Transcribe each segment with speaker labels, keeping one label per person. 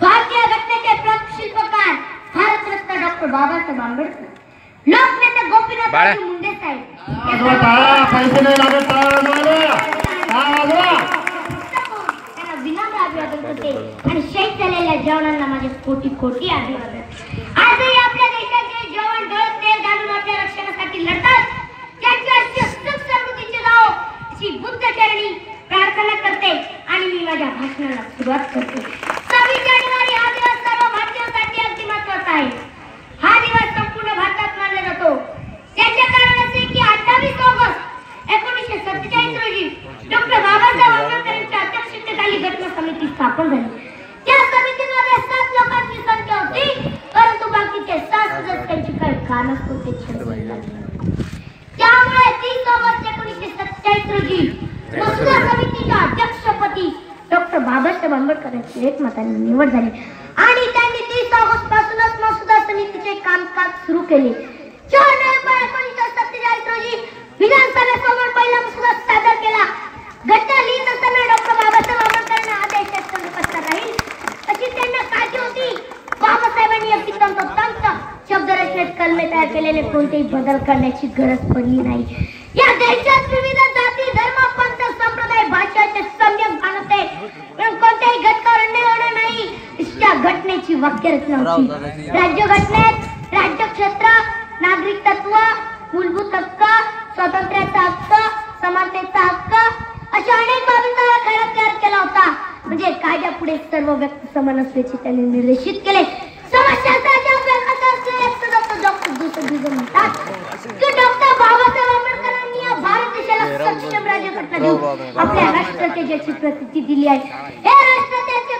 Speaker 1: भारतीय घटनेचे प्रमुख शिल्पकार भारतरत्न डॉक्टर बाबासाहेब आंबेडकर. लोकनेते गोपीनाथ मुंडे साहेब.
Speaker 2: पैसे नाही लागत
Speaker 1: आणि शहीद झालेल्या जवानांना माझे कोटी कोटी अभिवादन. आजही आपल्या देशाचे जवान डोळ्यात तेल घालून आपल्या रक्षणासाठी लढतात. त्यांची अशी सुख समृद्धीची अशी बुद्ध चरणी प्रार्थना करते आणि मी माझ्या भाषणाला सुरुवात करते सव्वीस जानेवारी हा दिवस सर्व भारतीयांसाठी अगदी महत्त्वाचा आहे हा दिवस संपूर्ण भारतात मानला जातो त्याचे कारण असे की अठ्ठावीस ऑगस्ट एकोणीसशे सत्तेचाळीस रोजी डॉक्टर बाबासाहेब आंबेडकरांच्या प्रयत्न समिती स्थापन झाली. त्या समितीमध्ये सात लोकांची संख्या होती परंतु बाकीचे सात सदस्यांची काही कारणास्तव होते त्यामुळे तीस ऑगस्ट एकोणीसशे सत्तेचाळीस रोजी मसुदा समितीच्या अध्यक्षपदी डॉक्टर बाबासाहेब आंबेडकर यांची एकमताने निवड झाली. आणि त्यांनी तीस ऑगस्ट पासूनच मसुदा समितीचे कामकाज सुरू केले. चार नोव्हेंबर एकोणीसशे सत्तेचाळीस रोजी विधानसभेसमोर पहिला मसुदा सादर केला घटना लिहित असताना डॉक्टर बाबासाहेब आंबेडकरांना आदेश पत्ता राहील अशी त्यांना काळजी होती बाबासाहेबांनी अगदी तंतोतंत कलमे तयार केलेले कोणतेही बदल करण्याची गरज पडली नाही। या देशात विविध जाती धर्म पंथ संप्रदाय भाषाचे सम्यक पण कोणत्याही घटकावर अन्याय होणार नाही त्या घटनेची वाक्यरचना होती राज्यघटनेत राज्यक्षेत्र नागरिक तत्व मूलभूत हक्क स्वातंत्र्याचा हक्क समानतेचा हक्क अशा अनेक बाबींचा खडा तयार केला होता. म्हणजे कायद्यापुढे सर्व व्यक्ती समान असल्याचे त्यांनी निर्देशित केले समाजशास्त्राच्या अभ्यासात असलेले सदस्य डॉक्टर दुसरे दुसरे म्हणतात की डॉक्टर बाबासाहेब आंबेडकरांनी या भारत देशाला सक्षम प्रसिद्धी दिली आहे हे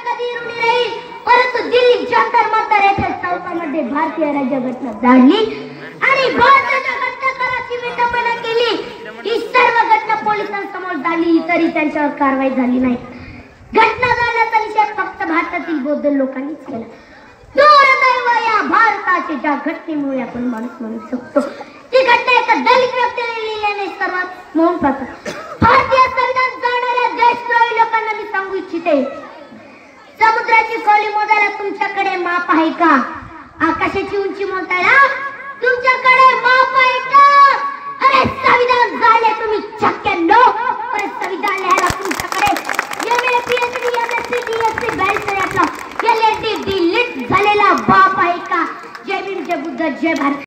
Speaker 1: कधी ऋणी राहील? परंतु दिल्ली जंतर मंतर येथे चौकामध्ये भारतीय राज्यघटना जाणली आणि भारताच्या घटनाकाराची विटंबना केली. ही सर्व घटना पोलिसांसमोर झाली तरी त्यांच्यावर कारवाई झाली नाही. घटना झाल्याचा निषेध फक्त भारतातील बौद्ध लोकांनीच केला. दुर्दैव या भारताच्या ज्या घटनेमुळे आपण माणूस म्हणू शकतो. ती घटना एका दलित व्यक्तीने लिहिल्याने सर्वात मोहन पाहतात माप आहे का? आकाशाची उंची मोजायला? तुमच्याकडे माप आहे का? अरे संविधान झाले तुम्ही चक्क्यानो अरे संविधान लिहायला तुमच्याकडे M A P H barrister आपला एल एल झालेला बाप आहे का? जय भीम जय बुद्ध जय भारत.